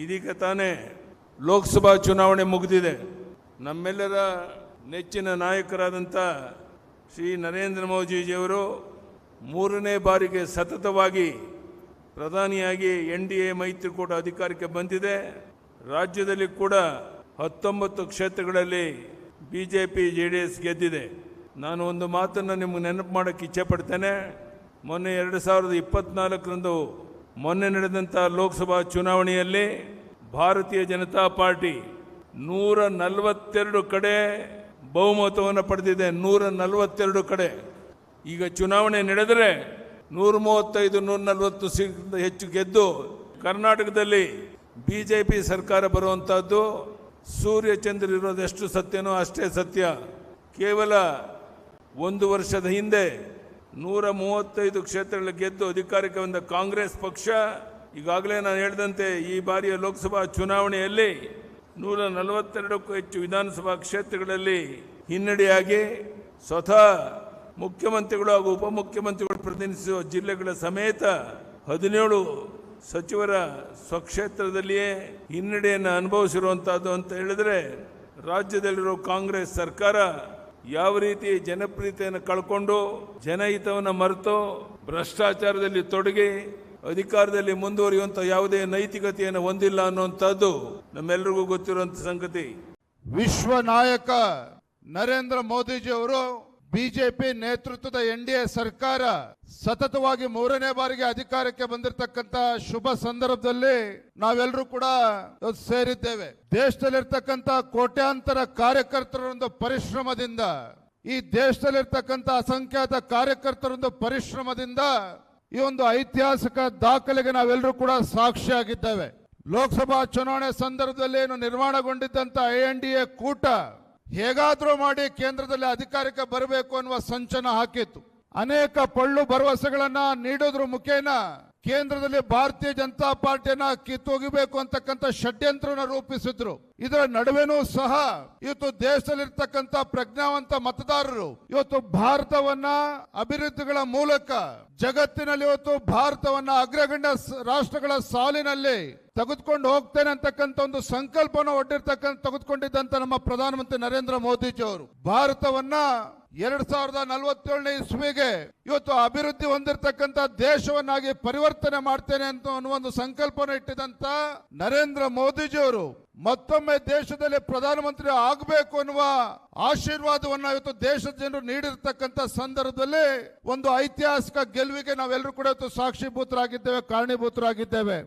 ಇದೀಗ ತಾನೇ ಲೋಕಸಭಾ ಚುನಾವಣೆ ಮುಗಿದಿದೆ. ನಮ್ಮೆಲ್ಲರ ನೆಚ್ಚಿನ ನಾಯಕರಾದಂಥ ಶ್ರೀ ನರೇಂದ್ರ ಮೋದಿಜಿಯವರು ಮೂರನೇ ಬಾರಿಗೆ ಸತತವಾಗಿ ಪ್ರಧಾನಿಯಾಗಿ ಎನ್ ಡಿ ಎ ಮೈತ್ರಿಕೂಟ ಅಧಿಕಾರಕ್ಕೆ ಬಂದಿದೆ. ರಾಜ್ಯದಲ್ಲಿ ಕೂಡ ಹತ್ತೊಂಬತ್ತು ಕ್ಷೇತ್ರಗಳಲ್ಲಿ B J P, J D S ಗೆದ್ದಿದೆ. ನಾನು ಒಂದು ಮಾತನ್ನು ನಿಮಗೆ ನೆನಪು ಮಾಡೋಕ್ಕೆ ಇಚ್ಛೆ ಪಡ್ತೇನೆ ಮೊನ್ನೆ ಎರಡು ಸಾವಿರದ ಇಪ್ಪತ್ನಾಲ್ಕರಂದು ಮೊನ್ನೆ ನಡೆದಂಥ ಲೋಕಸಭಾ ಚುನಾವಣೆಯಲ್ಲಿ ಭಾರತೀಯ ಜನತಾ ಪಾರ್ಟಿ ನೂರ ನಲವತ್ತೆರಡು ಕಡೆ ಬಹುಮತವನ್ನು ಪಡೆದಿದೆ. ನೂರ ನಲವತ್ತೆರಡು ಕಡೆ. ಈಗ ಚುನಾವಣೆ ನಡೆದರೆ ನೂರ ಮೂವತ್ತೈದು, ನೂರ ನಲವತ್ತು ಸೀಟ್ ಹೆಚ್ಚು ಗೆದ್ದು ಕರ್ನಾಟಕದಲ್ಲಿ ಬಿ ಜೆ ಪಿ ಸರ್ಕಾರ ಬರುವಂಥದ್ದು ಸೂರ್ಯಚಂದ್ರ ಇರೋದೆಷ್ಟು ಸತ್ಯನೋ ಅಷ್ಟೇ ಸತ್ಯ. ಕೇವಲ ಒಂದು ವರ್ಷದ ಹಿಂದೆ ನೂರ ಮೂವತ್ತೈದು ಕ್ಷೇತ್ರಗಳ ಗೆದ್ದು ಅಧಿಕಾರಕ್ಕೆ ಬಂದ ಕಾಂಗ್ರೆಸ್ ಪಕ್ಷ, ಈಗಾಗಲೇ ನಾನು ಹೇಳಿದಂತೆ ಈ ಬಾರಿಯ ಲೋಕಸಭಾ ಚುನಾವಣೆಯಲ್ಲಿ ನೂರ ನಲವತ್ತೆರಡಕ್ಕೂ ಹೆಚ್ಚು ವಿಧಾನಸಭಾ ಕ್ಷೇತ್ರಗಳಲ್ಲಿ ಹಿನ್ನಡೆಯಾಗಿ ಸ್ವತಃ ಮುಖ್ಯಮಂತ್ರಿಗಳು ಹಾಗೂ ಉಪಮುಖ್ಯಮಂತ್ರಿಗಳು ಪ್ರತಿನಿಧಿಸುವ ಜಿಲ್ಲೆಗಳ ಸಮೇತ ಹದಿನೇಳು ಸಚಿವರ ಸ್ವಕ್ಷೇತ್ರದಲ್ಲಿಯೇ ಹಿನ್ನಡೆಯನ್ನು ಅನುಭವಿಸಿರುವಂತಹದ್ದು ಅಂತ ಹೇಳಿದ್ರೆ ರಾಜ್ಯದಲ್ಲಿರೋ ಕಾಂಗ್ರೆಸ್ ಸರ್ಕಾರ ಯಾವ ರೀತಿ ಜನಪ್ರಿಯತೆಯನ್ನು ಕಳ್ಕೊಂಡು ಜನಹಿತವನ್ನು ಮರೆತು, ಭ್ರಷ್ಟಾಚಾರದಲ್ಲಿ ತೊಡಗಿ, ಅಧಿಕಾರದಲ್ಲಿ ಮುಂದುವರಿಯುವಂಥ ಯಾವುದೇ ನೈತಿಕತೆಯನ್ನು ಹೊಂದಿಲ್ಲ ಅನ್ನುವಂಥದ್ದು ನಮ್ಮೆಲ್ಲರಿಗೂ ಗೊತ್ತಿರುವಂಥ ಸಂಗತಿ. ವಿಶ್ವ ನಾಯಕ ನರೇಂದ್ರ ಮೋದಿಜಿ ಅವರು ಬಿಜೆಪಿ ನೇತೃತ್ವದ ಎನ್ ಡಿ ಎ ಸರ್ಕಾರ ಸತತವಾಗಿ ಮೂರನೇ ಬಾರಿಗೆ ಅಧಿಕಾರಕ್ಕೆ ಬಂದಿರತಕ್ಕಂತ ಶುಭ ಸಂದರ್ಭದಲ್ಲಿ ನಾವೆಲ್ಲರೂ ಕೂಡ ಸೇರಿದ್ದೇವೆ. ದೇಶದಲ್ಲಿರ್ತಕ್ಕಂತ ಕೋಟ್ಯಾಂತರ ಕಾರ್ಯಕರ್ತರೊಂದು ಪರಿಶ್ರಮದಿಂದ, ಈ ದೇಶದಲ್ಲಿರ್ತಕ್ಕಂತ ಅಸಂಖ್ಯಾತ ಕಾರ್ಯಕರ್ತರೊಂದು ಪರಿಶ್ರಮದಿಂದ ಈ ಒಂದು ಐತಿಹಾಸಿಕ ದಾಖಲೆಗೆ ನಾವೆಲ್ಲರೂ ಕೂಡ ಸಾಕ್ಷಿಯಾಗಿದ್ದೇವೆ. ಲೋಕಸಭಾ ಚುನಾವಣೆ ಸಂದರ್ಭದಲ್ಲಿ ಏನು ನಿರ್ಮಾಣಗೊಂಡಿದ್ದಂತ ಐ ಎನ್ ಡಿ ಎ ಕೂಟ ಹೇಗಾದ್ರೂ ಮಾಡಿ ಕೇಂದ್ರದಲ್ಲಿ ಅಧಿಕಾರಕ್ಕೆ ಬರಬೇಕು ಅನ್ನುವ ಸಂಚನ ಹಾಕಿತ್ತು. ಅನೇಕ ಪಳ್ಳು ಭರವಸೆಗಳನ್ನ ನೀಡೋದ್ರ ಮುಖೇನ. ಕೇಂದ್ರದಲ್ಲಿ ಭಾರತೀಯ ಜನತಾ ಪಾರ್ಟಿಯನ್ನ ಕಿತ್ತೊಗಿಬೇಕು ಅಂತಕ್ಕಂಥ ಷಡ್ಯಂತ್ರನ ರೂಪಿಸಿದ್ರು. ಇದರ ನಡುವೆನೂ ಸಹ ಇವತ್ತು ದೇಶದಲ್ಲಿರ್ತಕ್ಕಂಥ ಪ್ರಜ್ಞಾವಂತ ಮತದಾರರು ಇವತ್ತು ಭಾರತವನ್ನ ಅಭಿವೃದ್ಧಿಗಳ ಮೂಲಕ ಜಗತ್ತಿನಲ್ಲಿ ಇವತ್ತು ಭಾರತವನ್ನ ಅಗ್ರಗಣ್ಯ ರಾಷ್ಟ್ರಗಳ ಸಾಲಿನಲ್ಲಿ ತೆಗೆದುಕೊಂಡು ಹೋಗ್ತೇನೆ ಅಂತಕ್ಕಂಥ ಒಂದು ಸಂಕಲ್ಪನ ಒಡ್ಡಿರ್ತಕ್ಕಂಥ ತೆಗೆದುಕೊಂಡಿದ್ದಂತ ನಮ್ಮ ಪ್ರಧಾನಮಂತ್ರಿ ನರೇಂದ್ರ ಮೋದಿಜಿ ಅವರು ಭಾರತವನ್ನ ಎರಡ್ ಸಾವಿರದ ನಲವತ್ತೇಳನೇ ಇಸ್ವಿಗೆ ಇವತ್ತು ಅಭಿವೃದ್ಧಿ ಹೊಂದಿರತಕ್ಕಂತ ದೇಶವನ್ನಾಗಿ ಪರಿವರ್ತನೆ ಮಾಡ್ತೇನೆ ಅಂತ ಒಂದು ಸಂಕಲ್ಪನ ಇಟ್ಟಿದಂತ ನರೇಂದ್ರ ಮೋದಿಜಿಯವರು ಮತ್ತೊಮ್ಮೆ ದೇಶದಲ್ಲಿ ಪ್ರಧಾನಮಂತ್ರಿ ಆಗಬೇಕು ಅನ್ನುವ ಆಶೀರ್ವಾದವನ್ನ ಇವತ್ತು ದೇಶದ ಜನರು ನೀಡಿರ್ತಕ್ಕಂಥ ಸಂದರ್ಭದಲ್ಲಿ ಒಂದು ಐತಿಹಾಸಿಕ ಗೆಲುವಿಗೆ ನಾವೆಲ್ಲರೂ ಕೂಡ ಇವತ್ತು ಸಾಕ್ಷಿಭೂತರಾಗಿದ್ದೇವೆ, ಕಾರಣೀಭೂತರಾಗಿದ್ದೇವೆ.